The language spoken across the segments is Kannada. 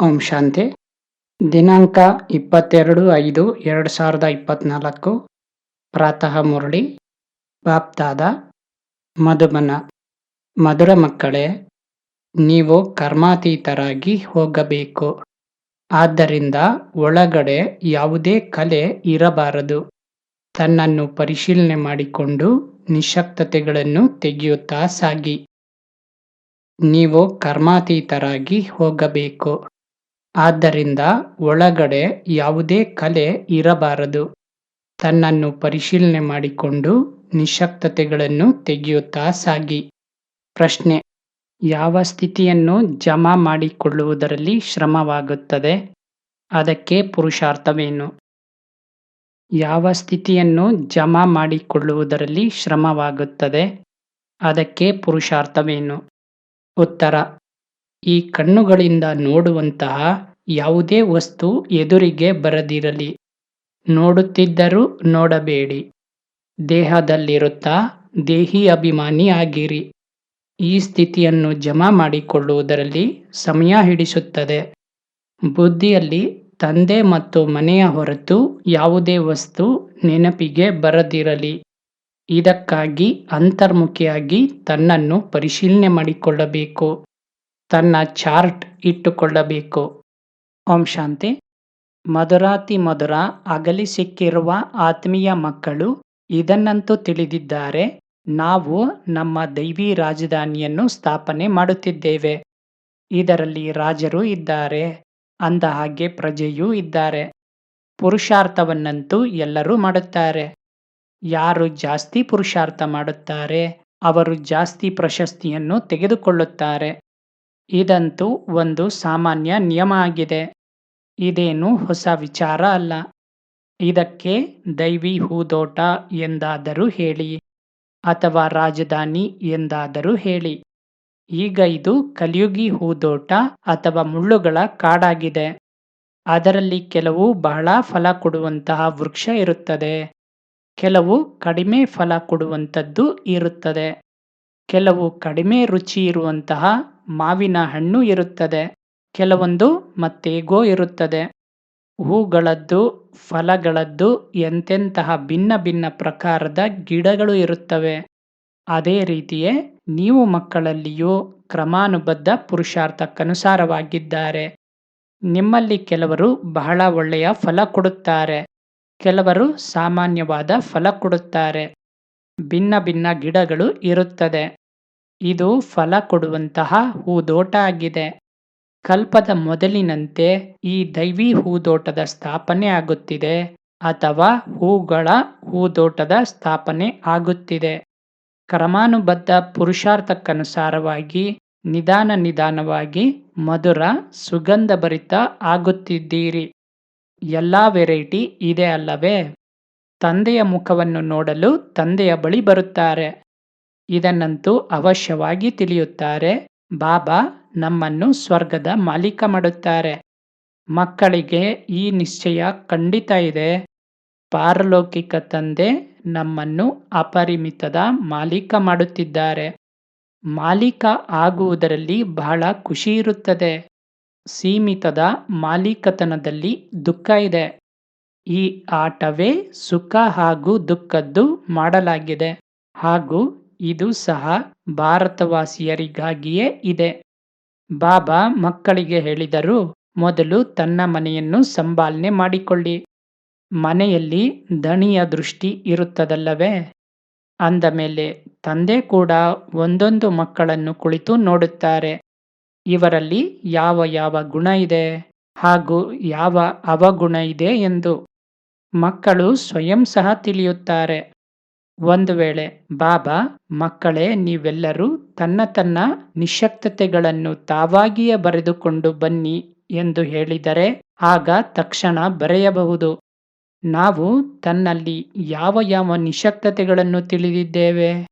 ಓಂ ಶಾಂತಿ. ದಿನಾಂಕ ಇಪ್ಪತ್ತೆರಡು ಐದು ಎರಡು ಸಾವಿರದ ಇಪ್ಪತ್ನಾಲ್ಕು. ಪ್ರಾತಃ ಮುರಳಿ. ಬಾಪ್ತಾದ. ಮಧುಮನ ಮಧುರ ಮಕ್ಕಳೇ, ನೀವು ಕರ್ಮಾತೀತರಾಗಿ ಹೋಗಬೇಕು. ಆದ್ದರಿಂದ ಒಳಗಡೆ ಯಾವುದೇ ಕಲೆ ಇರಬಾರದು. ತನ್ನನ್ನು ಪರಿಶೀಲನೆ ಮಾಡಿಕೊಂಡು ನಿಶಕ್ತತೆಗಳನ್ನು ತೆಗೆಯುತ್ತಾ ಸಾಗಿ. ನೀವು ಕರ್ಮಾತೀತರಾಗಿ ಹೋಗಬೇಕು. ಆದ್ದರಿಂದ ಒಳಗಡೆ ಯಾವುದೇ ಕಲೆ ಇರಬಾರದು. ತನ್ನನ್ನು ಪರಿಶೀಲನೆ ಮಾಡಿಕೊಂಡು ನಿಶಕ್ತತೆಗಳನ್ನು ತೆಗೆಯುತ್ತಾ ಸಾಗಿ. ಪ್ರಶ್ನೆ, ಯಾವ ಸ್ಥಿತಿಯನ್ನು ಜಮಾ ಮಾಡಿಕೊಳ್ಳುವುದರಲ್ಲಿ ಶ್ರಮವಾಗುತ್ತದೆ? ಅದಕ್ಕೆ ಪುರುಷಾರ್ಥವೇನು? ಯಾವ ಸ್ಥಿತಿಯನ್ನು ಜಮಾ ಮಾಡಿಕೊಳ್ಳುವುದರಲ್ಲಿ ಶ್ರಮವಾಗುತ್ತದೆ? ಅದಕ್ಕೆ ಪುರುಷಾರ್ಥವೇನು? ಉತ್ತರ ಈ ಕಣ್ಣುಗಳಿಂದ ನೋಡುವಂತಹ ಯಾವುದೇ ವಸ್ತು ಎದುರಿಗೆ ಬರದಿರಲಿ. ನೋಡುತ್ತಿದ್ದರೂ ನೋಡಬೇಡಿ. ದೇಹದಲ್ಲಿರುತ್ತಾ ದೇಹಿ ಅಭಿಮಾನಿ ಆಗಿರಿ. ಈ ಸ್ಥಿತಿಯನ್ನು ಜಮಾ ಮಾಡಿಕೊಳ್ಳುವುದರಲ್ಲಿ ಸಮಯ ಹಿಡಿಸುತ್ತದೆ. ಬುದ್ಧಿಯಲ್ಲಿ ತಂದೆ ಮತ್ತು ಮನೆಯ ಹೊರತು ಯಾವುದೇ ವಸ್ತು ನೆನಪಿಗೆ ಬರದಿರಲಿ. ಇದಕ್ಕಾಗಿ ಅಂತರ್ಮುಖಿಯಾಗಿ ತನ್ನನ್ನು ಪರಿಶೀಲನೆ ಮಾಡಿಕೊಳ್ಳಬೇಕು. ತನ್ನ ಚಾರ್ಟ್ ಇಟ್ಟುಕೊಳ್ಳಬೇಕು. ಓಂ ಶಾಂತಿ. ಮಧುರಾತಿ ಮಧುರ ಅಗಲಿ ಸಿಕ್ಕಿರುವ ಆತ್ಮೀಯ ಮಕ್ಕಳು ಇದನ್ನಂತೂ ತಿಳಿದಿದ್ದಾರೆ. ನಾವು ನಮ್ಮ ದೈವಿ ರಾಜಧಾನಿಯನ್ನು ಸ್ಥಾಪನೆ ಮಾಡುತ್ತಿದ್ದೇವೆ. ಇದರಲ್ಲಿ ರಾಜರು ಇದ್ದಾರೆ. ಅಂದ ಹಾಗೆ ಪ್ರಜೆಯೂ ಇದ್ದಾರೆ. ಪುರುಷಾರ್ಥವನ್ನಂತೂ ಎಲ್ಲರೂ ಮಾಡುತ್ತಾರೆ. ಯಾರು ಜಾಸ್ತಿ ಪುರುಷಾರ್ಥ ಮಾಡುತ್ತಾರೆ, ಅವರು ಜಾಸ್ತಿ ಪ್ರಶಸ್ತಿಯನ್ನು ತೆಗೆದುಕೊಳ್ಳುತ್ತಾರೆ. ಇದಂತೂ ಒಂದು ಸಾಮಾನ್ಯ ನಿಯಮ ಆಗಿದೆ. ಇದೇನು ಹೊಸ ವಿಚಾರ ಅಲ್ಲ. ಇದಕ್ಕೆ ದೈವಿ ಹೂದೋಟ ಎಂದಾದರೂ ಹೇಳಿ, ಅಥವಾ ರಾಜಧಾನಿ ಎಂದಾದರೂ ಹೇಳಿ. ಈಗ ಇದು ಕಲಿಯುಗಿ ಹೂದೋಟ ಅಥವಾ ಮುಳ್ಳುಗಳ ಕಾಡಾಗಿದೆ. ಅದರಲ್ಲಿ ಕೆಲವು ಬಹಳ ಫಲ ಕೊಡುವಂತಹ ವೃಕ್ಷ ಇರುತ್ತದೆ. ಕೆಲವು ಕಡಿಮೆ ಫಲ ಕೊಡುವಂಥದ್ದು ಇರುತ್ತದೆ. ಕೆಲವು ಕಡಿಮೆ ರುಚಿ ಇರುವಂತಹ ಮಾವಿನ ಹಣ್ಣು ಇರುತ್ತದೆ, ಕೆಲವೊಂದು ಮತ್ತೇಗೋ ಇರುತ್ತದೆ. ಹೂಗಳದ್ದು, ಫಲಗಳದ್ದು ಎಂತೆಂತಹ ಭಿನ್ನ ಭಿನ್ನ ಪ್ರಕಾರದ ಗಿಡಗಳು ಇರುತ್ತವೆ. ಅದೇ ರೀತಿಯೇ ನೀವು ಮಕ್ಕಳಲ್ಲಿಯೂ ಕ್ರಮಾನುಬದ್ಧ ಪುರುಷಾರ್ಥಕ್ಕನುಸಾರವಾಗಿದ್ದಾರೆ. ನಿಮ್ಮಲ್ಲಿ ಕೆಲವರು ಬಹಳ ಒಳ್ಳೆಯ ಫಲ ಕೊಡುತ್ತಾರೆ, ಕೆಲವರು ಸಾಮಾನ್ಯವಾದ ಫಲ ಕೊಡುತ್ತಾರೆ. ಭಿನ್ನ ಭಿನ್ನ ಗಿಡಗಳು ಇರುತ್ತದೆ. ಇದು ಫಲ ಕೊಡುವಂತಹ ಹೂದೋಟ ಆಗಿದೆ ಕಲ್ಪದ ಮೊದಲಿನಂತೆ ಈ ದೈವಿ ಹೂದೋಟದ ಸ್ಥಾಪನೆ ಆಗುತ್ತಿದೆ ಅಥವಾ ಹೂಗಳ ಹೂದೋಟದ ಸ್ಥಾಪನೆ ಆಗುತ್ತಿದೆ. ಕ್ರಮಾನುಬದ್ಧ ಪುರುಷಾರ್ಥಕ್ಕನುಸಾರವಾಗಿ, ನಿಧಾನ ನಿಧಾನವಾಗಿ ಮಧುರ ಸುಗಂಧಭರಿತ ಆಗುತ್ತಿದ್ದೀರಿ. ಎಲ್ಲ ವೆರೈಟಿ ಇದೆ ಅಲ್ಲವೇ? ತಂದೆಯ ಮುಖವನ್ನು ನೋಡಲು ತಂದೆಯ ಬಳಿ ಬರುತ್ತಾರೆ. ಇದನ್ನಂತೂ ಅವಶ್ಯವಾಗಿ ತಿಳಿಯುತ್ತಾರೆ. ಬಾಬಾ ನಮ್ಮನ್ನು ಸ್ವರ್ಗದ ಮಾಲೀಕ ಮಾಡುತ್ತಾರೆ. ಮಕ್ಕಳಿಗೆ ಈ ನಿಶ್ಚಯ ಖಂಡಿತ ಇದೆ. ಪಾರಲೌಕಿಕ ತಂದೆ ನಮ್ಮನ್ನು ಅಪರಿಮಿತದ ಮಾಲೀಕ ಮಾಡುತ್ತಿದ್ದಾರೆ. ಮಾಲೀಕ ಆಗುವುದರಲ್ಲಿ ಬಹಳ ಖುಷಿ ಇರುತ್ತದೆ. ಸೀಮಿತದ ಮಾಲೀಕತನದಲ್ಲಿ ದುಃಖ ಇದೆ. ಈ ಆಟವೇ ಸುಖ ಹಾಗೂ ದುಃಖದ್ದು ಮಾಡಲಾಗಿದೆ. ಹಾಗೂ ಇದು ಸಹ ಭಾರತವಾಸಿಯರಿಗಾಗಿಯೇ ಇದೆ. ಬಾಬಾ ಮಕ್ಕಳಿಗೆ ಹೇಳಿದರು ಮೊದಲು ತನ್ನ ಮನೆಯನ್ನು ಸಂಭಾಲನೆ ಮಾಡಿಕೊಳ್ಳಿ. ಮನೆಯಲ್ಲಿ ದಣಿಯ ದೃಷ್ಟಿ ಇರುತ್ತದಲ್ಲವೇ? ಅಂದ ಮೇಲೆ ತಂದೆ ಕೂಡ ಒಂದೊಂದು ಮಕ್ಕಳನ್ನು ಕುಳಿತು ನೋಡುತ್ತಾರೆ. ಇವರಲ್ಲಿ ಯಾವ ಯಾವ ಗುಣ ಇದೆ ಹಾಗೂ ಯಾವ ಅವಗುಣ ಇದೆ ಎಂದು ಮಕ್ಕಳು ಸ್ವಯಂ ಸಹ ತಿಳಿಯುತ್ತಾರೆ. ಒಂದು ವೇಳೆ, ಬಾಬಾ, ಮಕ್ಕಳೇ, ನೀವೆಲ್ಲರೂ ತನ್ನ ತನ್ನ ನಿಶಕ್ತತೆಗಳನ್ನು ತಾವಾಗಿಯೇ ಬರೆದುಕೊಂಡು ಬನ್ನಿ ಎಂದು ಹೇಳಿದರೆ ಆಗ ತಕ್ಷಣ ಬರೆಯಬಹುದು, ನಾವು ತನ್ನಲ್ಲಿ ಯಾವ ಯಾವ ನಿಶಕ್ತತೆಗಳನ್ನು ತಿಳಿದಿದ್ದೇವೆ?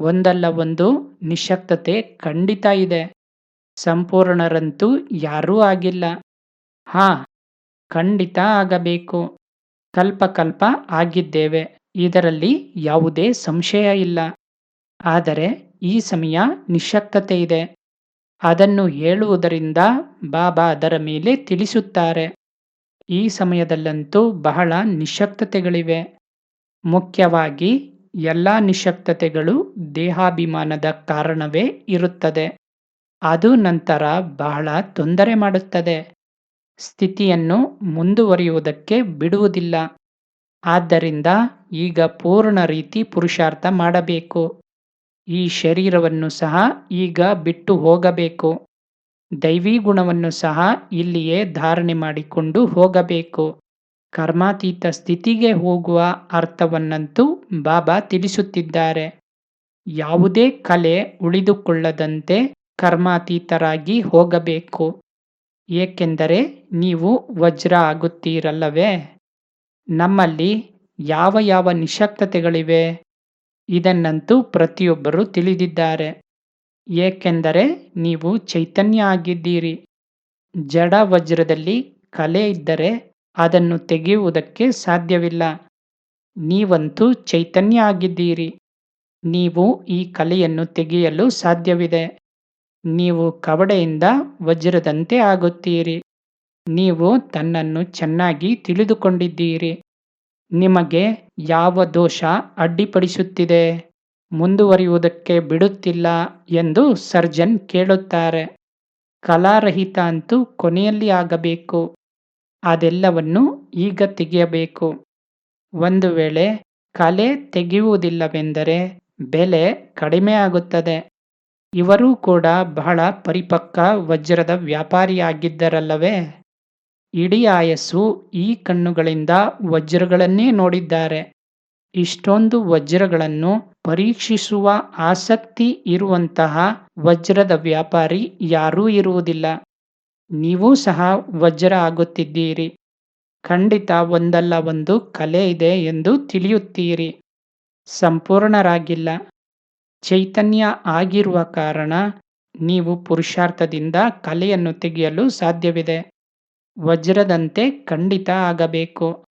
ಒಂದಲ್ಲ ಒಂದು ನಿಶಕ್ತತೆ ಖಂಡಿತ ಇದೆ, ಸಂಪೂರ್ಣರಂತೂ ಯಾರೂ ಆಗಿಲ್ಲ. ಹಾ, ಖಂಡಿತ ಆಗಬೇಕು. ಕಲ್ಪ ಕಲ್ಪ ಆಗಿದ್ದೇವೆ. ಇದರಲ್ಲಿ ಯಾವುದೇ ಸಂಶಯ ಇಲ್ಲ. ಆದರೆ ಈ ಸಮಯ ನಿಶಕ್ತತೆ ಇದೆ. ಅದನ್ನು ಹೇಳುವುದರಿಂದ ಬಾಬಾ ಅದರ ಮೇಲೆ ತಿಳಿಸುತ್ತಾರೆ. ಈ ಸಮಯದಲ್ಲಂತೂ ಬಹಳ ನಿಶಕ್ತತೆಗಳಿವೆ. ಮುಖ್ಯವಾಗಿ ಎಲ್ಲ ನಿಶಕ್ತತೆಗಳು ದೇಹಾಭಿಮಾನದ ಕಾರಣವೇ ಇರುತ್ತದೆ. ಅದು ನಂತರ ಬಹಳ ತೊಂದರೆ ಮಾಡುತ್ತದೆ. ಸ್ಥಿತಿಯನ್ನು ಮುಂದುವರಿಯುವುದಕ್ಕೆ ಬಿಡುವುದಿಲ್ಲ. ಆದ್ದರಿಂದ ಈಗ ಪೂರ್ಣ ರೀತಿ ಪುರುಷಾರ್ಥ ಮಾಡಬೇಕು. ಈ ಶರೀರವನ್ನು ಸಹ ಈಗ ಬಿಟ್ಟು ಹೋಗಬೇಕು. ದೈವಿ ಗುಣವನ್ನು ಸಹ ಇಲ್ಲಿಯೇ ಧಾರಣೆ ಮಾಡಿಕೊಂಡು ಹೋಗಬೇಕು. ಕರ್ಮಾತೀತ ಸ್ಥಿತಿಗೆ ಹೋಗುವ ಅರ್ಥವನ್ನಂತೂ ಬಾಬಾ ತಿಳಿಸುತ್ತಿದ್ದಾರೆ. ಯಾವುದೇ ಕಲೆ ಉಳಿದುಕೊಳ್ಳದಂತೆ ಕರ್ಮಾತೀತರಾಗಿ ಹೋಗಬೇಕು. ಏಕೆಂದರೆ ನೀವು ವಜ್ರ ಆಗುತ್ತೀರಲ್ಲವೇ? ನಮ್ಮಲ್ಲಿ ಯಾವ ಯಾವ ನಿಶಕ್ತತೆಗಳಿವೆ ಇದನ್ನಂತೂ ಪ್ರತಿಯೊಬ್ಬರು ತಿಳಿದಿದ್ದಾರೆ. ಏಕೆಂದರೆ ನೀವು ಚೈತನ್ಯ ಆಗಿದ್ದೀರಿ. ಜಡ ವಜ್ರದಲ್ಲಿ ಕಲೆ ಇದ್ದರೆ ಅದನ್ನು ತೆಗೆಯುವುದಕ್ಕೆ ಸಾಧ್ಯವಿಲ್ಲ. ನೀವಂತೂ ಚೈತನ್ಯ ಆಗಿದ್ದೀರಿ. ನೀವು ಈ ಕಲೆಯನ್ನು ತೆಗೆಯಲು ಸಾಧ್ಯವಿದೆ. ನೀವು ಕವಡೆಯಿಂದ ವಜ್ರದಂತೆ ಆಗುತ್ತೀರಿ. ನೀವು ತನ್ನನ್ನು ಚೆನ್ನಾಗಿ ತಿಳಿದುಕೊಂಡಿದ್ದೀರಿ. ನಿಮಗೆ ಯಾವ ದೋಷ ಅಡ್ಡಿಪಡಿಸುತ್ತಿದೆ? ಮುಂದುವರಿಯುವುದಕ್ಕೆ ಬಿಡುತ್ತಿಲ್ಲ ಎಂದು ಸರ್ಜನ್ ಕೇಳುತ್ತಾರೆ. ಕಲಾರಹಿತ ಅಂತೂ ಕೊನೆಯಲ್ಲಿ ಆಗಬೇಕು. ಅದೆಲ್ಲವನ್ನು ಈಗ ತೆಗೆಯಬೇಕು. ಒಂದು ವೇಳೆ ಕಲೆ ತೆಗೆಯುವುದಿಲ್ಲವೆಂದರೆ ಬೆಲೆ ಕಡಿಮೆ ಆಗುತ್ತದೆ. ಇವರೂ ಕೂಡ ಬಹಳ ಪರಿಪಕ್ವ ವಜ್ರದ ವ್ಯಾಪಾರಿಯಾಗಿದ್ದರಲ್ಲವೇ? ಇಡೀ ಆಯಸ್ಸು ಈ ಕಣ್ಣುಗಳಿಂದ ವಜ್ರಗಳನ್ನೇ ನೋಡಿದ್ದಾರೆ. ಇಷ್ಟೊಂದು ವಜ್ರಗಳನ್ನು ಪರೀಕ್ಷಿಸುವ ಆಸಕ್ತಿ ಇರುವಂತಹ ವಜ್ರದ ವ್ಯಾಪಾರಿ ಯಾರೂ ಇರುವುದಿಲ್ಲ. ನೀವೂ ಸಹ ವಜ್ರ ಆಗುತ್ತಿದ್ದೀರಿ. ಖಂಡಿತ ಒಂದಲ್ಲ ಒಂದು ಕಲೆ ಇದೆ ಎಂದು ತಿಳಿಯುತ್ತೀರಿ. ಸಂಪೂರ್ಣರಾಗಿಲ್ಲ. ಚೈತನ್ಯ ಆಗಿರುವ ಕಾರಣ ನೀವು ಪುರುಷಾರ್ಥದಿಂದ ಕಲೆಯನ್ನು ತೆಗೆಯಲು ಸಾಧ್ಯವಿದೆ. ವಜ್ರದಂತೆ ಖಂಡಿತ ಆಗಬೇಕು.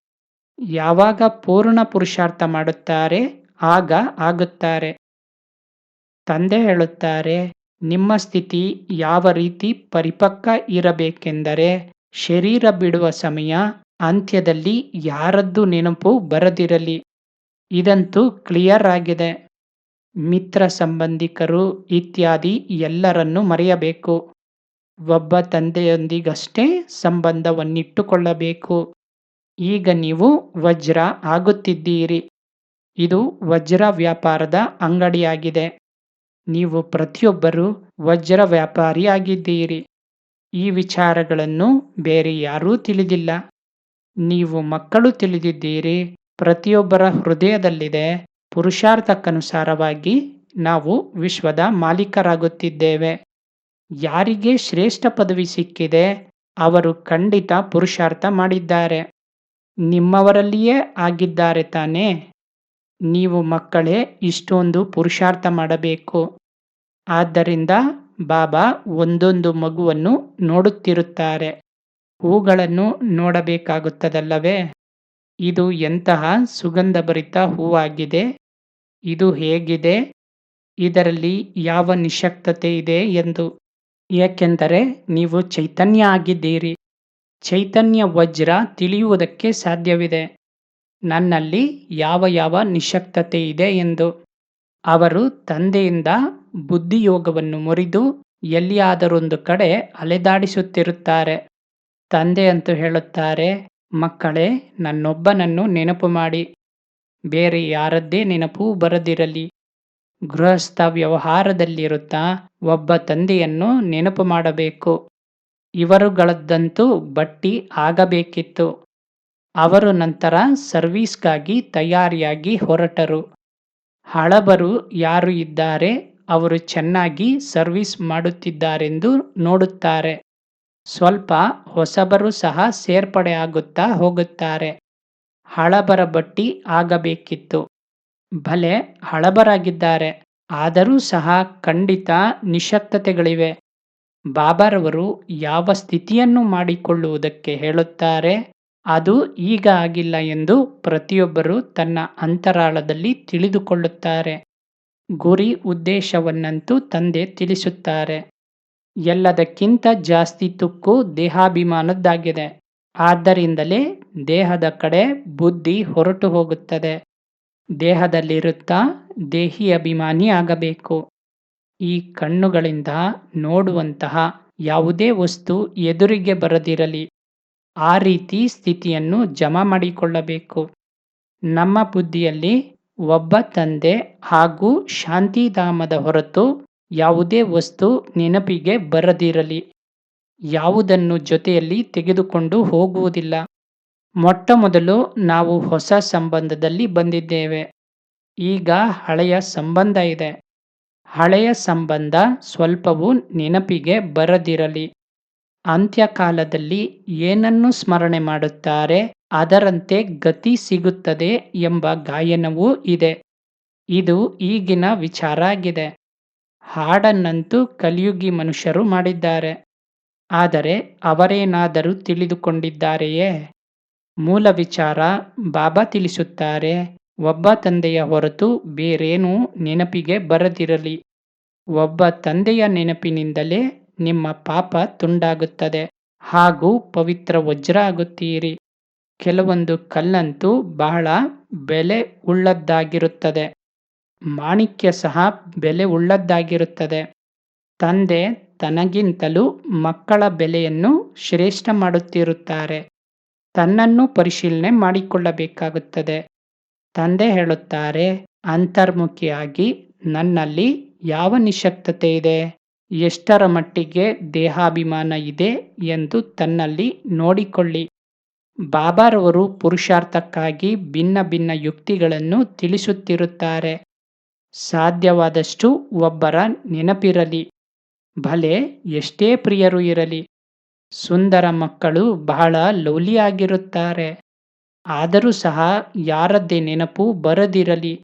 ಯಾವಾಗ ಪೂರ್ಣ ಪುರುಷಾರ್ಥ ಮಾಡುತ್ತಾರೆ, ಆಗ ಆಗುತ್ತಾರೆ. ತಂದೆ ಹೇಳುತ್ತಾರೆ, ನಿಮ್ಮ ಸ್ಥಿತಿ ಯಾವ ರೀತಿ ಪರಿಪಕ್ವ ಇರಬೇಕೆಂದರೆ, ಶರೀರ ಬಿಡುವ ಸಮಯ ಅಂತ್ಯದಲ್ಲಿ ಯಾರದ್ದು ನೆನಪು ಬರದಿರಲಿ. ಇದಂತೂ ಕ್ಲಿಯರ್ ಆಗಿದೆ. ಮಿತ್ರ ಸಂಬಂಧಿಕರು ಇತ್ಯಾದಿ ಎಲ್ಲರನ್ನೂ ಮರೆಯಬೇಕು. ಒಬ್ಬ ತಂದೆಯೊಂದಿಗಷ್ಟೇ ಸಂಬಂಧವನ್ನಿಟ್ಟುಕೊಳ್ಳಬೇಕು. ಈಗ ನೀವು ವಜ್ರ ಆಗುತ್ತಿದ್ದೀರಿ. ಇದು ವಜ್ರ ವ್ಯಾಪಾರದ ಅಂಗಡಿಯಾಗಿದೆ. ನೀವು ಪ್ರತಿಯೊಬ್ಬರು ವಜ್ರ ವ್ಯಾಪಾರಿಯಾಗಿದ್ದೀರಿ. ಈ ವಿಚಾರಗಳನ್ನು ಬೇರೆ ಯಾರೂ ತಿಳಿದಿಲ್ಲ. ನೀವು ಮಕ್ಕಳು ತಿಳಿದಿದ್ದೀರಿ. ಪ್ರತಿಯೊಬ್ಬರ ಹೃದಯದಲ್ಲಿದೆ ಪುರುಷಾರ್ಥಕ್ಕನುಸಾರವಾಗಿ ನಾವು ವಿಶ್ವದ ಮಾಲೀಕರಾಗುತ್ತಿದ್ದೇವೆ. ಯಾರಿಗೆ ಶ್ರೇಷ್ಠ ಪದವಿ ಸಿಕ್ಕಿದೆ, ಅವರು ಖಂಡಿತ ಪುರುಷಾರ್ಥ ಮಾಡಿದ್ದಾರೆ. ನಿಮ್ಮವರಲ್ಲಿಯೇ ಆಗಿದ್ದಾರೆ ತಾನೇ. ನೀವು ಮಕ್ಕಳೇ, ಇಷ್ಟೊಂದು ಪುರುಷಾರ್ಥ ಮಾಡಬೇಕು. ಆದ್ದರಿಂದ ಬಾಬಾ ಒಂದೊಂದು ಮಗುವನ್ನು ನೋಡುತ್ತಿರುತ್ತಾರೆ. ಹೂಗಳನ್ನು ನೋಡಬೇಕಾಗುತ್ತದಲ್ಲವೇ? ಇದು ಎಂತಹ ಸುಗಂಧಭರಿತ ಹೂವಾಗಿದೆ. ಇದು ಹೇಗಿದೆ? ಇದರಲ್ಲಿ ಯಾವ ನಿಶಕ್ತತೆ ಇದೆ ಎಂದು. ಏಕೆಂದರೆ ನೀವು ಚೈತನ್ಯ ಆಗಿದ್ದೀರಿ ಚೈತನ್ಯ ವಜ್ರ ತಿಳಿಯುವುದಕ್ಕೆ ಸಾಧ್ಯವಿದೆ. ನನ್ನಲ್ಲಿ ಯಾವ ಯಾವ ನಿಶಕ್ತತೆ ಇದೆ ಎಂದು. ಅವರು ತಂದೆಯಿಂದ ಬುದ್ಧಿಯೋಗವನ್ನು ಮುರಿದು ಎಲ್ಲಿಯಾದರೊಂದು ಕಡೆ ಅಲೆದಾಡಿಸುತ್ತಿರುತ್ತಾರೆ. ತಂದೆ ಅಂತೂ ಹೇಳುತ್ತಾರೆ, ಮಕ್ಕಳೇ, ನನ್ನೊಬ್ಬನನ್ನು ನೆನಪು ಮಾಡಿ. ಬೇರೆ ಯಾರದ್ದೇ ನೆನಪು ಬರದಿರಲಿ. ಗೃಹಸ್ಥ ವ್ಯವಹಾರದಲ್ಲಿರುತ್ತಾ ಒಬ್ಬ ತಂದೆಯನ್ನು ನೆನಪು ಮಾಡಬೇಕು. ಇವರುಗಳದ್ದಂತೂ ಬಟ್ಟಿ ಆಗಬೇಕಿತ್ತು. ಅವರು ನಂತರ ಸರ್ವೀಸ್ಗಾಗಿ ತಯಾರಿಯಾಗಿ ಹೊರಟರು. ಹಳಬರು ಯಾರು ಇದ್ದಾರೆ, ಅವರು ಚೆನ್ನಾಗಿ ಸರ್ವಿಸ್ ಮಾಡುತ್ತಿದ್ದಾರೆಂದು ನೋಡುತ್ತಾರೆ. ಸ್ವಲ್ಪ ಹೊಸಬರು ಸಹ ಸೇರ್ಪಡೆ ಆಗುತ್ತಾ ಹೋಗುತ್ತಾರೆ. ಹಳಬರ ಬಟ್ಟಿ ಆಗಬೇಕಿತ್ತು. ಭಲೆ ಹಳಬರಾಗಿದ್ದಾರೆ. ಆದರೂ ಸಹ ಖಂಡಿತ ನಿಶಕ್ತತೆಗಳಿವೆ. ಬಾಬಾರವರು ಯಾವ ಸ್ಥಿತಿಯನ್ನು ಮಾಡಿಕೊಳ್ಳುವುದಕ್ಕೆ ಹೇಳುತ್ತಾರೆ? ಅದು ಈಗ ಆಗಿಲ್ಲ ಎಂದು ಪ್ರತಿಯೊಬ್ಬರು ತನ್ನ ಅಂತರಾಳದಲ್ಲಿ ತಿಳಿದುಕೊಳ್ಳುತ್ತಾರೆ. ಗುರಿ ಉದ್ದೇಶವನ್ನಂತೂ ತಂದೆ ತಿಳಿಸುತ್ತಾರೆ. ಎಲ್ಲದಕ್ಕಿಂತ ಜಾಸ್ತಿ ತುಕ್ಕು ದೇಹಾಭಿಮಾನದ್ದಾಗಿದೆ. ಆದ್ದರಿಂದಲೇ ದೇಹದ ಕಡೆ ಬುದ್ಧಿ ಹೊರಟು ಹೋಗುತ್ತದೆ. ದೇಹದಲ್ಲಿರುತ್ತಾ ದೇಹಿ ಅಭಿಮಾನಿ ಆಗಬೇಕು. ಈ ಕಣ್ಣುಗಳಿಂದ ನೋಡುವಂತಹ ಯಾವುದೇ ವಸ್ತು ಎದುರಿಗೆ ಬರದಿರಲಿ. ಆ ರೀತಿ ಸ್ಥಿತಿಯನ್ನು ಜಮಾ ಮಾಡಿಕೊಳ್ಳಬೇಕು. ನಮ್ಮ ಬುದ್ಧಿಯಲ್ಲಿ ಒಬ್ಬ ತಂದೆ ಹಾಗೂ ಶಾಂತಿಧಾಮದ ಹೊರತು ಯಾವುದೇ ವಸ್ತು ನೆನಪಿಗೆ ಬರದಿರಲಿ. ಯಾವುದನ್ನು ಜೊತೆಯಲ್ಲಿ ತೆಗೆದುಕೊಂಡು ಹೋಗುವುದಿಲ್ಲ. ಮೊಟ್ಟ ಮೊದಲು ನಾವು ಹೊಸ ಸಂಬಂಧದಲ್ಲಿ ಬಂದಿದ್ದೇವೆ. ಈಗ ಹಳೆಯ ಸಂಬಂಧ ಇದೆ. ಹಳೆಯ ಸಂಬಂಧ ಸ್ವಲ್ಪವೂ ನೆನಪಿಗೆ ಬರದಿರಲಿ. ಅಂತ್ಯಕಾಲದಲ್ಲಿ ಏನನ್ನು ಸ್ಮರಣೆ ಮಾಡುತ್ತಾರೆ, ಅದರಂತೆ ಗತಿ ಸಿಗುತ್ತದೆ ಎಂಬ ಗಾಯನವೂ ಇದೆ. ಇದು ಈಗಿನ ವಿಚಾರ ಆಗಿದೆ. ಹಾಡನ್ನಂತೂ ಕಲಿಯುಗಿ ಮನುಷ್ಯರು ಮಾಡಿದ್ದಾರೆ. ಆದರೆ ಅವರೇನಾದರೂ ತಿಳಿದುಕೊಂಡಿದ್ದಾರೆಯೇ? ಮೂಲ ವಿಚಾರ ಬಾಬಾ ತಿಳಿಸುತ್ತಾರೆ, ಒಬ್ಬ ತಂದೆಯ ಹೊರತು ಬೇರೇನೂ ನೆನಪಿಗೆ ಬರದಿರಲಿ. ಒಬ್ಬ ತಂದೆಯ ನೆನಪಿನಿಂದಲೇ ನಿಮ್ಮ ಪಾಪ ತುಂಡಾಗುತ್ತದೆ ಹಾಗೂ ಪವಿತ್ರ ವಜ್ರ ಆಗುತ್ತೀರಿ. ಕೆಲವೊಂದು ಕಲ್ಲಂತೂ ಬಹಳ ಬೆಲೆ ಉಳ್ಳದ್ದಾಗಿರುತ್ತದೆ, ಮಾಣಿಕ್ಯ ಸಹ ಬೆಲೆ ಉಳ್ಳದ್ದಾಗಿರುತ್ತದೆ. ತಂದೆ ತನಗಿಂತಲೂ ಮಕ್ಕಳ ಬೆಲೆಯನ್ನು ಶ್ರೇಷ್ಠ ಮಾಡುತ್ತಿರುತ್ತಾರೆ. ತನ್ನನ್ನು ಪರಿಶೀಲನೆ ಮಾಡಿಕೊಳ್ಳಬೇಕಾಗುತ್ತದೆ. ತಂದೆ ಹೇಳುತ್ತಾರೆ, ಅಂತರ್ಮುಖಿಯಾಗಿ ನನ್ನಲ್ಲಿ ಯಾವ ನಿಶಕ್ತತೆ ಇದೆ? ಎಷ್ಟರ ಮಟ್ಟಿಗೆ ದೇಹಾಭಿಮಾನ ಇದೆ ಎಂದು ತನ್ನಲ್ಲಿ ನೋಡಿಕೊಳ್ಳಿ. ಬಾಬಾರವರು ಪುರುಷಾರ್ಥಕ್ಕಾಗಿ ಭಿನ್ನ ಭಿನ್ನ ಯುಕ್ತಿಗಳನ್ನು ತಿಳಿಸುತ್ತಿರುತ್ತಾರೆ. ಸಾಧ್ಯವಾದಷ್ಟು ಒಬ್ಬರ ನೆನಪಿರಲಿ. ಭಲೆ ಎಷ್ಟೇ ಪ್ರಿಯರು ಇರಲಿ. ಸುಂದರ ಮಕ್ಕಳು ಬಹಳ ಲೌಲಿಯಾಗಿರುತ್ತಾರೆ. ಆದರೂ ಸಹ ಯಾರದ್ದೇ ನೆನಪು ಬರದಿರಲಿ.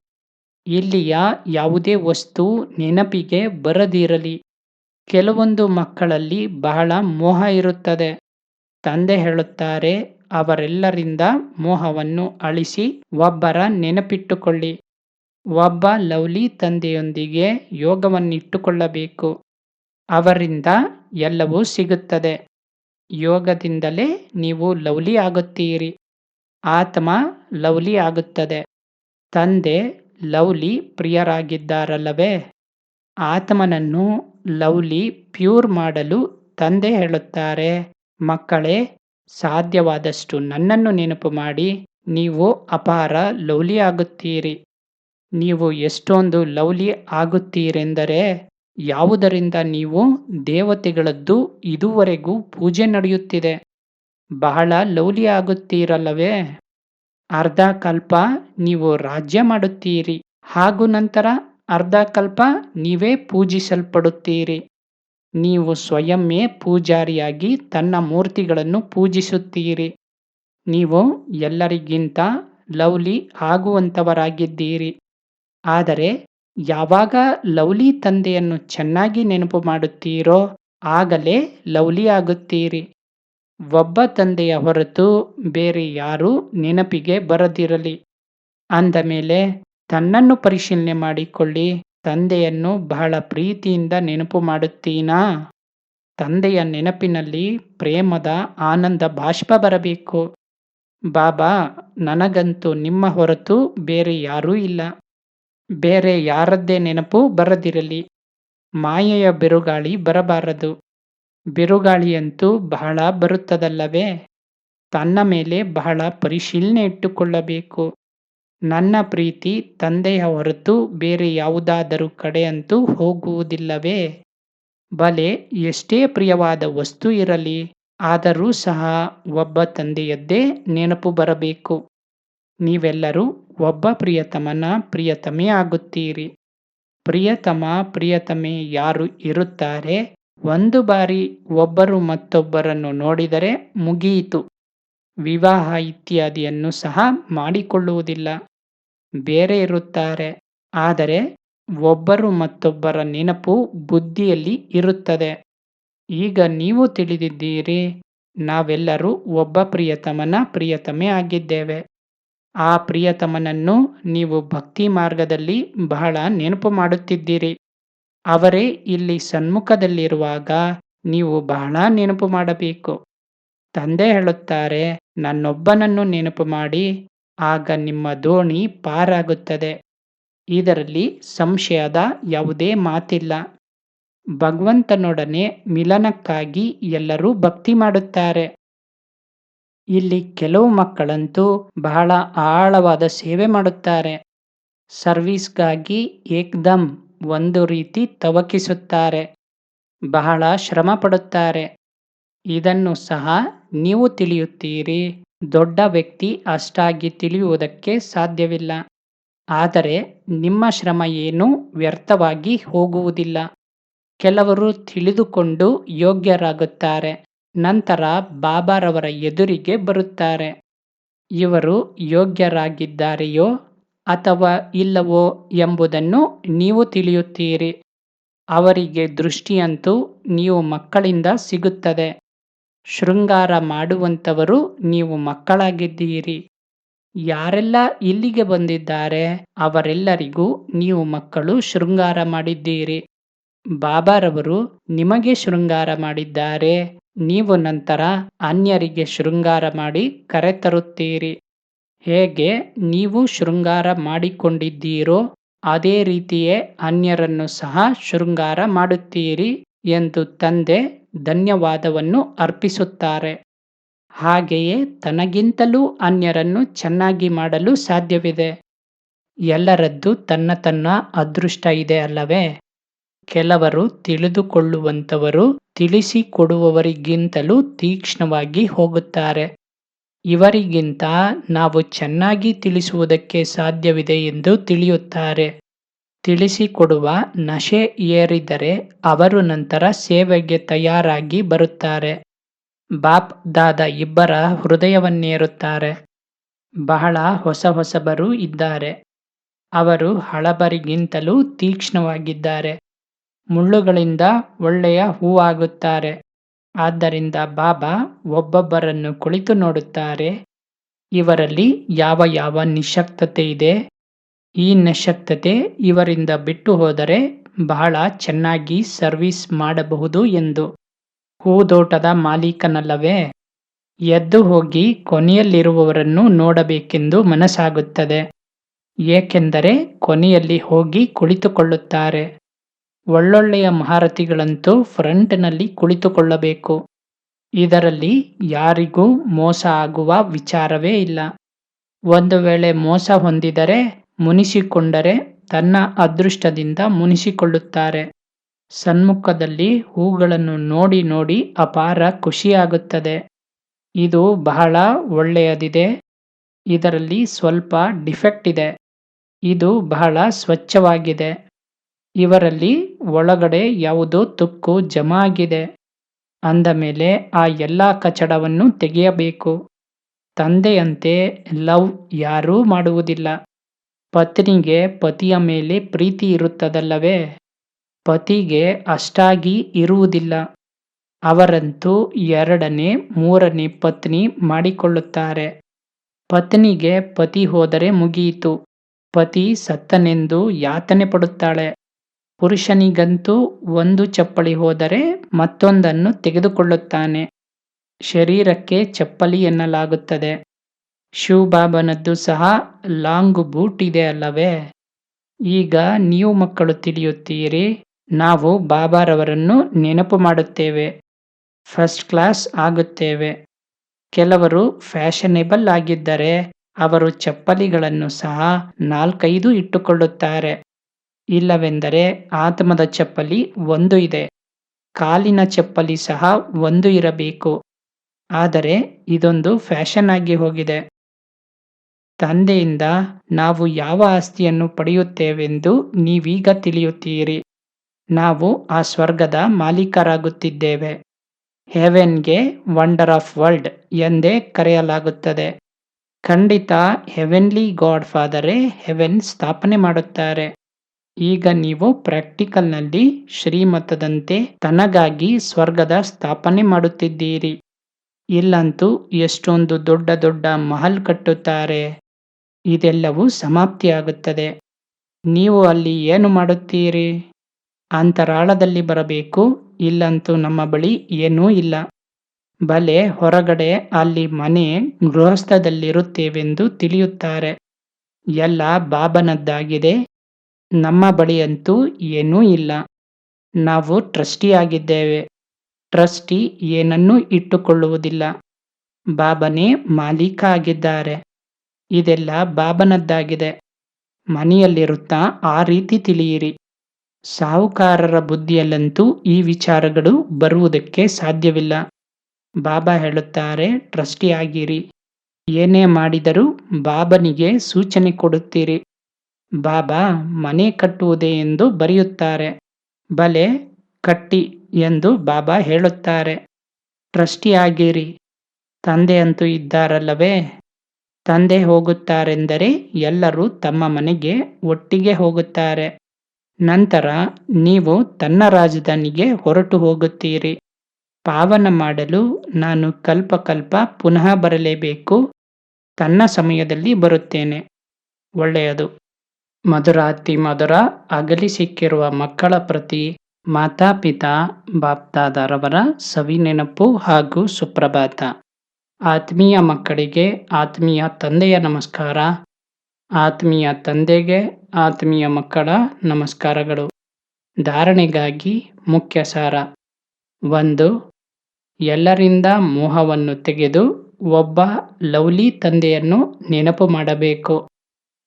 ಇಲ್ಲಿಯ ಯಾವುದೇ ವಸ್ತು ನೆನಪಿಗೆ ಬರದಿರಲಿ. ಕೆಲವೊಂದು ಮಕ್ಕಳಲ್ಲಿ ಬಹಳ ಮೋಹ ಇರುತ್ತದೆ. ತಂದೆ ಹೇಳುತ್ತಾರೆ, ಅವರೆಲ್ಲರಿಂದ ಮೋಹವನ್ನು ಅಳಿಸಿ ಒಬ್ಬರ ನೆನಪಿಟ್ಟುಕೊಳ್ಳಿ. ಒಬ್ಬ ಲವ್ಲಿ ತಂದೆಯೊಂದಿಗೆ ಯೋಗವನ್ನಿಟ್ಟುಕೊಳ್ಳಬೇಕು. ಅವರಿಂದ ಎಲ್ಲವೂ ಸಿಗುತ್ತದೆ. ಯೋಗದಿಂದಲೇ ನೀವು ಲವ್ಲಿ ಆಗುತ್ತೀರಿ. ಆತ್ಮ ಲವ್ಲಿ ಆಗುತ್ತದೆ. ತಂದೆ ಲವ್ಲಿ ಪ್ರಿಯರಾಗಿದ್ದಾರಲ್ಲವೇ? ಆತ್ಮನನ್ನು ಲವ್ಲಿ ಪ್ಯೂರ್ ಮಾಡಲು ತಂದೆ ಹೇಳುತ್ತಾರೆ. ಮಕ್ಕಳೇ, ಸಾಧ್ಯವಾದಷ್ಟು ನನ್ನನ್ನು ನೆನಪು ಮಾಡಿ, ನೀವು ಅಪಾರ ಲವ್ಲಿ ಆಗುತ್ತೀರಿ. ನೀವು ಎಷ್ಟೊಂದು ಲವ್ಲಿ ಆಗುತ್ತೀರೆಂದರೆ ಯಾವುದರಿಂದ ನೀವು ದೇವತೆಗಳದ್ದು ಇದುವರೆಗೂ ಪೂಜೆ ನಡೆಯುತ್ತಿದೆ? ಬಹಳ ಲೌಲಿ ಆಗುತ್ತೀರಲ್ಲವೇ ಅರ್ಧ ಕಲ್ಪ ನೀವು ರಾಜ್ಯ ಮಾಡುತ್ತೀರಿ, ಹಾಗೂ ನಂತರ ಅರ್ಧ ಕಲ್ಪ ನೀವೇ ಪೂಜಿಸಲ್ಪಡುತ್ತೀರಿ. ನೀವು ಸ್ವಯಮ್ಮೇ ಪೂಜಾರಿಯಾಗಿ ತನ್ನ ಮೂರ್ತಿಗಳನ್ನು ಪೂಜಿಸುತ್ತೀರಿ. ನೀವು ಎಲ್ಲರಿಗಿಂತ ಲವ್ಲಿ ಆಗುವಂಥವರಾಗಿದ್ದೀರಿ ಆದರೆ ಯಾವಾಗ ಲವ್ಲಿ ತಂದೆಯನ್ನು ಚೆನ್ನಾಗಿ ನೆನಪು ಮಾಡುತ್ತೀರೋ ಆಗಲೇ ಲವ್ಲಿ ಆಗುತ್ತೀರಿ. ಒಬ್ಬ ತಂದೆಯ ಹೊರತು ಬೇರೆ ಯಾರೂ ನೆನಪಿಗೆ ಬರದಿರಲಿ. ಅಂದ ಮೇಲೆ, ತನ್ನನ್ನು ಪರಿಶೀಲನೆ ಮಾಡಿಕೊಳ್ಳಿ, ತಂದೆಯನ್ನು ಬಹಳ ಪ್ರೀತಿಯಿಂದ ನೆನಪು ಮಾಡುತ್ತೀನಾ? ತಂದೆಯ ನೆನಪಿನಲ್ಲಿ ಪ್ರೇಮದ ಆನಂದ ಬಾಷ್ಪ ಬರಬೇಕು. ಬಾಬಾ, ನನಗಂತೂ ನಿಮ್ಮ ಹೊರತು ಬೇರೆ ಯಾರೂ ಇಲ್ಲ. ಬೇರೆ ಯಾರದ್ದೇ ನೆನಪು ಬರದಿರಲಿ. ಮಾಯೆಯ ಬಿರುಗಾಳಿ ಬರಬಾರದು. ಬಿರುಗಾಳಿಯಂತೂ ಬಹಳ ಬರುತ್ತದಲ್ಲವೇ? ತನ್ನ ಮೇಲೆ ಬಹಳ ಪರಿಶೀಲನೆ ಇಟ್ಟುಕೊಳ್ಳಬೇಕು. ನನ್ನ ಪ್ರೀತಿ ತಂದೆಯ ಹೊರತು ಬೇರೆ ಯಾವುದಾದರೂ ಕಡೆಯಂತೂ ಹೋಗುವುದಿಲ್ಲವೇ? ಬಲೆ ಎಷ್ಟೇ ಪ್ರಿಯವಾದ ವಸ್ತು ಇರಲಿ, ಆದರೂ ಸಹ ಒಬ್ಬ ತಂದೆಯದ್ದೇ ನೆನಪು ಬರಬೇಕು. ನೀವೆಲ್ಲರೂ ಒಬ್ಬ ಪ್ರಿಯತಮನ ಪ್ರಿಯತಮೆ ಆಗುತ್ತೀರಿ. ಪ್ರಿಯತಮ ಪ್ರಿಯತಮೆ ಯಾರು ಇರುತ್ತಾರೆ? ಒಂದು ಬಾರಿ ಒಬ್ಬರು ಮತ್ತೊಬ್ಬರನ್ನು ನೋಡಿದರೆ ಮುಗಿಯಿತು. ವಿವಾಹ ಇತ್ಯಾದಿಯನ್ನು ಸಹ ಮಾಡಿಕೊಳ್ಳುವುದಿಲ್ಲ. ಬೇರೆ ಇರುತ್ತಾರೆ. ಆದರೆ ಒಬ್ಬರು ಮತ್ತೊಬ್ಬರ ನೆನಪು ಬುದ್ಧಿಯಲ್ಲಿ ಇರುತ್ತದೆ. ಈಗ ನೀವು ತಿಳಿದಿದ್ದೀರಿ. ನಾವೆಲ್ಲರೂ ಒಬ್ಬ ಪ್ರಿಯತಮನ ಪ್ರಿಯತಮೆ ಆಗಿದ್ದೇವೆ. ಆ ಪ್ರಿಯತಮನನ್ನು ನೀವು ಭಕ್ತಿ ಮಾರ್ಗದಲ್ಲಿ ಬಹಳ ನೆನಪು ಮಾಡುತ್ತಿದ್ದೀರಿ. ಅವರೇ ಇಲ್ಲಿ ಸನ್ಮುಖದಲ್ಲಿರುವಾಗ ನೀವು ಬಹಳ ನೆನಪು ಮಾಡಬೇಕು. ತಂದೆ ಹೇಳುತ್ತಾರೆ, ನನ್ನೊಬ್ಬನನ್ನು ನೆನಪು ಮಾಡಿ, ಆಗ ನಿಮ್ಮ ದೋಣಿ ಪಾರಾಗುತ್ತದೆ. ಇದರಲ್ಲಿ ಸಂಶಯದ ಯಾವುದೇ ಮಾತಿಲ್ಲ. ಭಗವಂತನೊಡನೆ ಮಿಲನಕ್ಕಾಗಿ ಎಲ್ಲರೂ ಭಕ್ತಿ ಮಾಡುತ್ತಾರೆ. ಇಲ್ಲಿ ಕೆಲವು ಮಕ್ಕಳಂತೂ ಬಹಳ ಆಳವಾದ ಸೇವೆ ಮಾಡುತ್ತಾರೆ. ಸರ್ವಿಸ್ಗಾಗಿ ಏಕ್ದಮ್ ಒಂದು ರೀತಿ ತವಕಿಸುತ್ತಾರೆ. ಬಹಳ ಶ್ರಮ ಪಡುತ್ತಾರೆ ಇದನ್ನು ಸಹ ನೀವು ತಿಳಿಯುತ್ತೀರಿ. ದೊಡ್ಡ ವ್ಯಕ್ತಿ ಅಷ್ಟಾಗಿ ತಿಳಿಯುವುದಕ್ಕೆ ಸಾಧ್ಯವಿಲ್ಲ. ಆದರೆ ನಿಮ್ಮ ಶ್ರಮ ಏನೂ ವ್ಯರ್ಥವಾಗಿ ಹೋಗುವುದಿಲ್ಲ. ಕೆಲವರು ತಿಳಿದುಕೊಂಡು ಯೋಗ್ಯರಾಗುತ್ತಾರೆ. ನಂತರ ಬಾಬಾರವರ ಎದುರಿಗೆ ಬರುತ್ತಾರೆ. ಇವರು ಯೋಗ್ಯರಾಗಿದ್ದಾರೆಯೋ ಅಥವಾ ಇಲ್ಲವೋ ಎಂಬುದನ್ನು ನೀವು ತಿಳಿಯುತ್ತೀರಿ. ಅವರಿಗೆ ದೃಷ್ಟಿಯಂತೂ ನೀವು ಮಕ್ಕಳಿಂದ ಸಿಗುತ್ತದೆ. ಶೃಂಗಾರ ಮಾಡುವಂಥವರು ನೀವು ಮಕ್ಕಳಾಗಿದ್ದೀರಿ. ಯಾರೆಲ್ಲ ಇಲ್ಲಿಗೆ ಬಂದಿದ್ದಾರೆ ಅವರೆಲ್ಲರಿಗೂ ನೀವು ಮಕ್ಕಳು ಶೃಂಗಾರ ಮಾಡಿದ್ದೀರಿ. ಬಾಬಾರವರು ನಿಮಗೆ ಶೃಂಗಾರ ಮಾಡಿದ್ದಾರೆ. ನೀವು ನಂತರ ಅನ್ಯರಿಗೆ ಶೃಂಗಾರ ಮಾಡಿ ಕರೆತರುತ್ತೀರಿ. ಹೇಗೆ ನೀವು ಶೃಂಗಾರ ಮಾಡಿಕೊಂಡಿದ್ದೀರೋ ಅದೇ ರೀತಿಯೇ ಅನ್ಯರನ್ನು ಸಹ ಶೃಂಗಾರ ಮಾಡುತ್ತೀರಿ ಎಂದು ತಂದೆ ಧನ್ಯವಾದವನ್ನು ಅರ್ಪಿಸುತ್ತಾರೆ. ಹಾಗೆಯೇ ತನಗಿಂತಲೂ ಅನ್ಯರನ್ನು ಚೆನ್ನಾಗಿ ಮಾಡಲು ಸಾಧ್ಯವಿದೆ. ಎಲ್ಲರದ್ದು ತನ್ನ ತನ್ನ ಅದೃಷ್ಟ ಇದೆ ಅಲ್ಲವೇ? ಕೆಲವರು ತಿಳಿದುಕೊಳ್ಳುವಂಥವರು ತಿಳಿಸಿಕೊಡುವವರಿಗಿಂತಲೂ ತೀಕ್ಷ್ಣವಾಗಿ ಹೋಗುತ್ತಾರೆ. ಇವರಿಗಿಂತ ನಾವು ಚೆನ್ನಾಗಿ ತಿಳಿಸುವುದಕ್ಕೆ ಸಾಧ್ಯವಿದೆ ಎಂದು ತಿಳಿಯುತ್ತಾರೆ. ತಿಳಿಸಿಕೊಡುವ ನಶೆ ಏರಿದರೆ ಅವರು ನಂತರ ಸೇವೆಗೆ ತಯಾರಾಗಿ ಬರುತ್ತಾರೆ. ಬಾಪ್ ದಾದ ಇಬ್ಬರ ಹೃದಯವನ್ನೇರುತ್ತಾರೆ. ಬಹಳ ಹೊಸ ಹೊಸಬರು ಇದ್ದಾರೆ. ಅವರು ಹಳಬರಿಗಿಂತಲೂ ತೀಕ್ಷ್ಣವಾಗಿದ್ದಾರೆ. ಮುಳ್ಳುಗಳಿಂದ ಒಳ್ಳೆಯ ಹೂವಾಗುತ್ತಾರೆ. ಆದ್ದರಿಂದ ಬಾಬಾ ಒಬ್ಬೊಬ್ಬರನ್ನು ಕುಳಿತು ನೋಡುತ್ತಾರೆ. ಇವರಲ್ಲಿ ಯಾವ ಯಾವ ನಿಶಕ್ತತೆ ಇದೆ? ಈ ನಿಶಕ್ತತೆ ಇವರಿಂದ ಬಿಟ್ಟು ಹೋದರೆ ಬಹಳ ಚೆನ್ನಾಗಿ ಸರ್ವಿಸ್ ಮಾಡಬಹುದು ಎಂದು. ಹೂದೋಟದ ಮಾಲೀಕನಲ್ಲವೇ? ಎದ್ದು ಹೋಗಿ ಕೊನೆಯಲ್ಲಿರುವವರನ್ನು ನೋಡಬೇಕೆಂದು ಮನಸ್ಸಾಗುತ್ತದೆ. ಏಕೆಂದರೆ ಕೊನೆಯಲ್ಲಿ ಹೋಗಿ ಕುಳಿತುಕೊಳ್ಳುತ್ತಾರೆ. ಒಳ್ಳೊಳ್ಳೆಯ ಮಹಾರಥಿಗಳಂತೂ ಫ್ರಂಟ್ನಲ್ಲಿ ಕುಳಿತುಕೊಳ್ಳಬೇಕು. ಇದರಲ್ಲಿ ಯಾರಿಗೂ ಮೋಸ ಆಗುವ ವಿಚಾರವೇ ಇಲ್ಲ. ಒಂದು ವೇಳೆ ಮೋಸ ಹೊಂದಿದರೆ ಮುನಿಸಿಕೊಂಡರೆ ತನ್ನ ಅದೃಷ್ಟದಿಂದ ಮುನಿಸಿಕೊಳ್ಳುತ್ತಾರೆ. ಸನ್ಮುಖದಲ್ಲಿ ಹೂಗಳನ್ನು ನೋಡಿ ನೋಡಿ ಅಪಾರ ಖುಷಿಯಾಗುತ್ತದೆ. ಇದು ಬಹಳ ಒಳ್ಳೆಯದಿದೆ. ಇದರಲ್ಲಿ ಸ್ವಲ್ಪ ಡಿಫೆಕ್ಟ್ ಇದೆ. ಇದು ಬಹಳ ಸ್ವಚ್ಛವಾಗಿದೆ. ಇವರಲ್ಲಿ ಒಳಗಡೆ ಯಾವುದೋ ತುಕ್ಕು ಜಮಾಗಿದೆ. ಅಂದ ಮೇಲೆ ಆ ಎಲ್ಲ ಕಚಡವನ್ನು ತೆಗೆಯಬೇಕು. ತಂದೆಯಂತೆ ಲವ್ ಯಾರೂ ಮಾಡುವುದಿಲ್ಲ. ಪತ್ನಿಗೆ ಪತಿಯ ಮೇಲೆ ಪ್ರೀತಿ ಇರುತ್ತದಲ್ಲವೇ? ಪತಿಗೆ ಅಷ್ಟಾಗಿ ಇರುವುದಿಲ್ಲ. ಅವರಂತೂ ಎರಡನೇ, ಮೂರನೇ ಪತ್ನಿ ಮಾಡಿಕೊಳ್ಳುತ್ತಾರೆ. ಪತ್ನಿಗೆ ಪತಿ ಹೋದರೆ ಮುಗಿಯಿತು. ಪತಿ ಸತ್ತನೆಂದು ಯಾತನೆ ಪಡುತ್ತಾಳೆ. ಪುರುಷನಿಗಂತೂ ಒಂದು ಚಪ್ಪಲಿ ಹೋದರೆ ಮತ್ತೊಂದನ್ನು ತೆಗೆದುಕೊಳ್ಳುತ್ತಾನೆ. ಶರೀರಕ್ಕೆ ಚಪ್ಪಲಿ ಎನ್ನಲಾಗುತ್ತದೆ. ಶಿವಬಾಬನದ್ದು ಸಹ ಲಾಂಗ್ ಬೂಟ್ ಇದೆ ಅಲ್ಲವೇ? ಈಗ ನೀವು ಮಕ್ಕಳು ತಿಳಿಯುತ್ತೀರಿ, ನಾವು ಬಾಬಾರವರನ್ನು ನೆನಪು ಮಾಡುತ್ತೇವೆ. ಫಸ್ಟ್ ಕ್ಲಾಸ್ ಆಗುತ್ತೇವೆ. ಕೆಲವರು ಫ್ಯಾಷನೇಬಲ್ ಆಗಿದ್ದರೆ ಅವರು ಚಪ್ಪಲಿಗಳನ್ನು ಸಹ ನಾಲ್ಕೈದು ಇಟ್ಟುಕೊಳ್ಳುತ್ತಾರೆ. ಇಲ್ಲವೆಂದರೆ ಆತ್ಮದ ಚಪ್ಪಲಿ ಒಂದು ಇದೆ. ಕಾಲಿನ ಚಪ್ಪಲಿ ಸಹ ಒಂದು ಇರಬೇಕು. ಆದರೆ ಇದೊಂದು ಫ್ಯಾಷನ್ ಆಗಿ ಹೋಗಿದೆ. ತಂದೆಯಿಂದ ನಾವು ಯಾವ ಆಸ್ತಿಯನ್ನು ಪಡೆಯುತ್ತೇವೆಂದು ನೀವೀಗ ತಿಳಿಯುತ್ತೀರಿ. ನಾವು ಆ ಸ್ವರ್ಗದ ಮಾಲೀಕರಾಗುತ್ತಿದ್ದೇವೆ. ಹೆವೆನ್ಗೆ ವಂಡರ್ ಆಫ್ ವರ್ಲ್ಡ್ ಎಂದೇ ಕರೆಯಲಾಗುತ್ತದೆ. ಖಂಡಿತ ಹೆವೆನ್ಲಿ ಗಾಡ್ ಫಾದರೇ ಹೆವೆನ್ ಸ್ಥಾಪನೆ ಮಾಡುತ್ತಾರೆ. ಈಗ ನೀವು ಪ್ರಾಕ್ಟಿಕಲ್ನಲ್ಲಿ ಶ್ರೀಮತದಂತೆ ತನಗಾಗಿ ಸ್ವರ್ಗದ ಸ್ಥಾಪನೆ ಮಾಡುತ್ತಿದ್ದೀರಿ. ಇಲ್ಲಂತೂ ಎಷ್ಟೊಂದು ದೊಡ್ಡ ದೊಡ್ಡ ಮಹಲ್ ಕಟ್ಟುತ್ತಾರೆ. ಇದೆಲ್ಲವೂ ಸಮಾಪ್ತಿಯಾಗುತ್ತದೆ. ನೀವು ಅಲ್ಲಿ ಏನು ಮಾಡುತ್ತೀರಿ? ಅಂತರಾಳದಲ್ಲಿ ಬರಬೇಕು, ಇಲ್ಲಂತೂ ನಮ್ಮ ಬಳಿ ಏನೂ ಇಲ್ಲ. ಬಲೆ ಹೊರಗಡೆ ಅಲ್ಲಿ ಮನೆ ಗೃಹಸ್ಥದಲ್ಲಿರುತ್ತೇವೆಂದು ತಿಳಿಯುತ್ತಾರೆ. ಎಲ್ಲ ಬಾಬನದ್ದಾಗಿದೆ. ನಮ್ಮ ಬಳಿಯಂತೂ ಏನೂ ಇಲ್ಲ. ನಾವು ಟ್ರಸ್ಟಿ ಆಗಿದ್ದೇವೆ ಟ್ರಸ್ಟಿ ಏನನ್ನೂ ಇಟ್ಟುಕೊಳ್ಳುವುದಿಲ್ಲ. ಬಾಬನೇ ಮಾಲೀಕ ಆಗಿದ್ದಾರೆ ಇದೆಲ್ಲ ಬಾಬನದ್ದಾಗಿದೆ. ಮನೆಯಲ್ಲಿರುತ್ತಾ ಆ ರೀತಿ ತಿಳಿಯಿರಿ. ಸಾಹುಕಾರರ ಬುದ್ಧಿಯಲ್ಲಂತೂ ಈ ವಿಚಾರಗಳು ಬರುವುದಕ್ಕೆ ಸಾಧ್ಯವಿಲ್ಲ. ಬಾಬಾ ಹೇಳುತ್ತಾರೆ ಟ್ರಸ್ಟಿ ಆಗಿರಿ ಏನೇ ಮಾಡಿದರೂ ಬಾಬನಿಗೆ ಸೂಚನೆ ಕೊಡುತ್ತೀರಿ. ಬಾಬಾ ಮನೆ ಕಟ್ಟುವುದೇ ಎಂದು ಬರೆಯುತ್ತಾರೆ. ಬಲೆ ಕಟ್ಟಿ ಎಂದು ಬಾಬಾ ಹೇಳುತ್ತಾರೆ. ಟ್ರಸ್ಟಿ ಆಗಿರಿ ತಂದೆ ಅಂತೂ ಇದ್ದಾರಲ್ಲವೇ? ತಂದೆ ಹೋಗುತ್ತಾರೆಂದರೆ ಎಲ್ಲರೂ ತಮ್ಮ ಮನೆಗೆ ಒಟ್ಟಿಗೆ ಹೋಗುತ್ತಾರೆ. ನಂತರ ನೀವು ತನ್ನ ರಾಜಧಾನಿಗೆ ಹೊರಟು ಹೋಗುತ್ತೀರಿ. ಪಾವನ ಮಾಡಲು ನಾನು ಕಲ್ಪ ಕಲ್ಪ ಪುನಃ ಬರಲೇಬೇಕು. ತನ್ನ ಸಮಯದಲ್ಲಿ ಬರುತ್ತೇನೆ. ಒಳ್ಳೆಯದು. ಮಧುರಾತಿ ಮಧುರ ಅಗಲಿ ಸಿಕ್ಕಿರುವ ಮಕ್ಕಳ ಪ್ರತಿ ಮಾತಾಪಿತಾ ಸವಿ ಸವಿನೆನಪು ಹಾಗೂ ಸುಪ್ರಭಾತ. ಆತ್ಮೀಯ ಮಕ್ಕಳಿಗೆ ಆತ್ಮೀಯ ತಂದೆಯ ನಮಸ್ಕಾರ. ಆತ್ಮೀಯ ತಂದೆಗೆ ಆತ್ಮೀಯ ಮಕ್ಕಳ ನಮಸ್ಕಾರಗಳು. ಧಾರಣೆಗಾಗಿ ಮುಖ್ಯ ಸಾರ. ಒಂದು, ಎಲ್ಲರಿಂದ ಮೋಹವನ್ನು ತೆಗೆದು ಒಬ್ಬ ಲವ್ಲಿ ತಂದೆಯನ್ನು ನೆನಪು ಮಾಡಬೇಕು.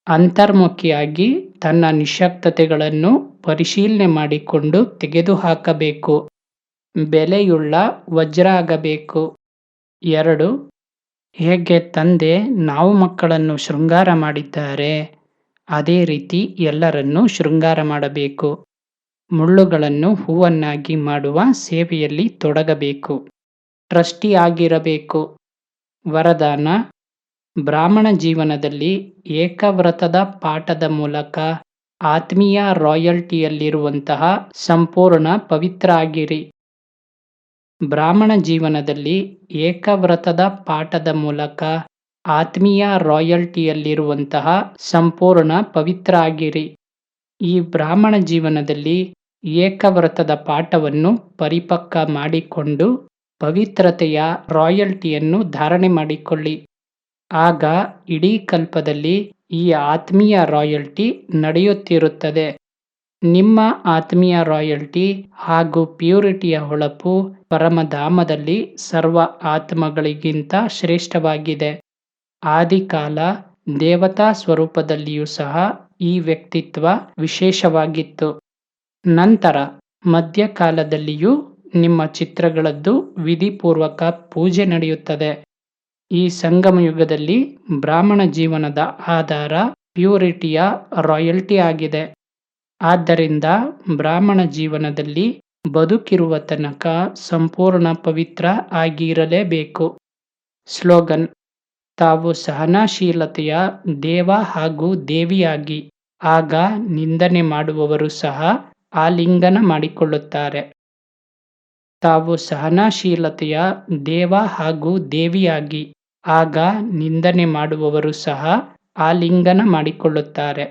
ಅಂತರ್ಮುಖಿಯಾಗಿ ತನ್ನ ನಿಶಕ್ತತೆಗಳನ್ನು ಪರಿಶೀಲನೆ ಮಾಡಿಕೊಂಡು ತೆಗೆದುಹಾಕಬೇಕು. ಬೆಲೆಯುಳ್ಳ ವಜ್ರ ಆಗಬೇಕು ಎರಡು, ಹೇಗೆ ತಂದೆ ನಾವು ಮಕ್ಕಳನ್ನು ಶೃಂಗಾರ ಮಾಡಿದ್ದಾರೆ, ಅದೇ ರೀತಿ ಎಲ್ಲರನ್ನೂ ಶೃಂಗಾರ ಮಾಡಬೇಕು. ಮುಳ್ಳುಗಳನ್ನು ಹೂವನ್ನಾಗಿ ಮಾಡುವ ಸೇವೆಯಲ್ಲಿ ತೊಡಗಬೇಕು. ಟ್ರಸ್ಟಿ ಆಗಿರಬೇಕು ವರದಾನ ಬ್ರಾಹ್ಮಣ ಜೀವನದಲ್ಲಿ ಏಕವ್ರತದ ಪಾಠದ ಮೂಲಕ ಆತ್ಮೀಯ ರಾಯಲ್ಟಿಯಲ್ಲಿರುವಂತಹ ಸಂಪೂರ್ಣ ಪವಿತ್ರ ಆಗಿರಿ ಬ್ರಾಹ್ಮಣ ಜೀವನದಲ್ಲಿ ಏಕವ್ರತದ ಪಾಠದ ಮೂಲಕ ಆತ್ಮೀಯ ರಾಯಲ್ಟಿಯಲ್ಲಿರುವಂತಹ ಸಂಪೂರ್ಣ ಪವಿತ್ರ ಆಗಿರಿ ಈ ಬ್ರಾಹ್ಮಣ ಜೀವನದಲ್ಲಿ ಏಕವ್ರತದ ಪಾಠವನ್ನು ಪರಿಪಕ್ವ ಮಾಡಿಕೊಂಡು ಪವಿತ್ರತೆಯ ರಾಯಲ್ಟಿಯನ್ನು ಧಾರಣೆ ಮಾಡಿಕೊಳ್ಳಿ. ಆಗ ಇಡೀ ಕಲ್ಪದಲ್ಲಿ ಈ ಆತ್ಮೀಯ ರಾಯಲ್ಟಿ ನಡೆಯುತ್ತಿರುತ್ತದೆ. ನಿಮ್ಮ ಆತ್ಮೀಯ ರಾಯಲ್ಟಿ ಹಾಗೂ ಪ್ಯೂರಿಟಿಯ ಹೊಳಪು ಪರಮಧಾಮದಲ್ಲಿ ಸರ್ವ ಆತ್ಮಗಳಿಗಿಂತ ಶ್ರೇಷ್ಠವಾಗಿದೆ. ಆದಿಕಾಲ ದೇವತಾ ಸ್ವರೂಪದಲ್ಲಿಯೂ ಸಹ ಈ ವ್ಯಕ್ತಿತ್ವ ವಿಶೇಷವಾಗಿತ್ತು. ನಂತರ ಮಧ್ಯಕಾಲದಲ್ಲಿಯೂ ನಿಮ್ಮ ಚಿತ್ರಗಳದ್ದು ವಿಧಿಪೂರ್ವಕ ಪೂಜೆ ನಡೆಯುತ್ತದೆ. ಈ ಸಂಗಮ ಯುಗದಲ್ಲಿ ಬ್ರಾಹ್ಮಣ ಜೀವನದ ಆಧಾರ ಪ್ಯೂರಿಟಿಯ ರಾಯಲ್ಟಿ ಆಗಿದೆ. ಆದ್ದರಿಂದ ಬ್ರಾಹ್ಮಣ ಜೀವನದಲ್ಲಿ ಬದುಕಿರುವ ತನಕ ಸಂಪೂರ್ಣ ಪವಿತ್ರ ಆಗಿರಲೇಬೇಕು. ಸ್ಲೋಗನ್, ತಾವು ಸಹನಾಶೀಲತೆಯ ದೇವ ಹಾಗೂ ದೇವಿಯಾಗಿ, ಆಗ ನಿಂದನೆ ಮಾಡುವವರು ಸಹ ಆಲಿಂಗನ ಮಾಡಿಕೊಳ್ಳುತ್ತಾರೆ. ತಾವು ಸಹನಾಶೀಲತೆಯ ದೇವ ಹಾಗೂ ದೇವಿಯಾಗಿ ಆಗ ನಿಂದನೆ ಮಾಡುವವರು ಸಹ ಆಲಿಂಗನ ಮಾಡಿಕೊಳ್ಳುತ್ತಾರೆ.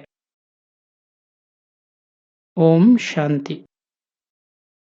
ಓಂ ಶಾಂತಿ.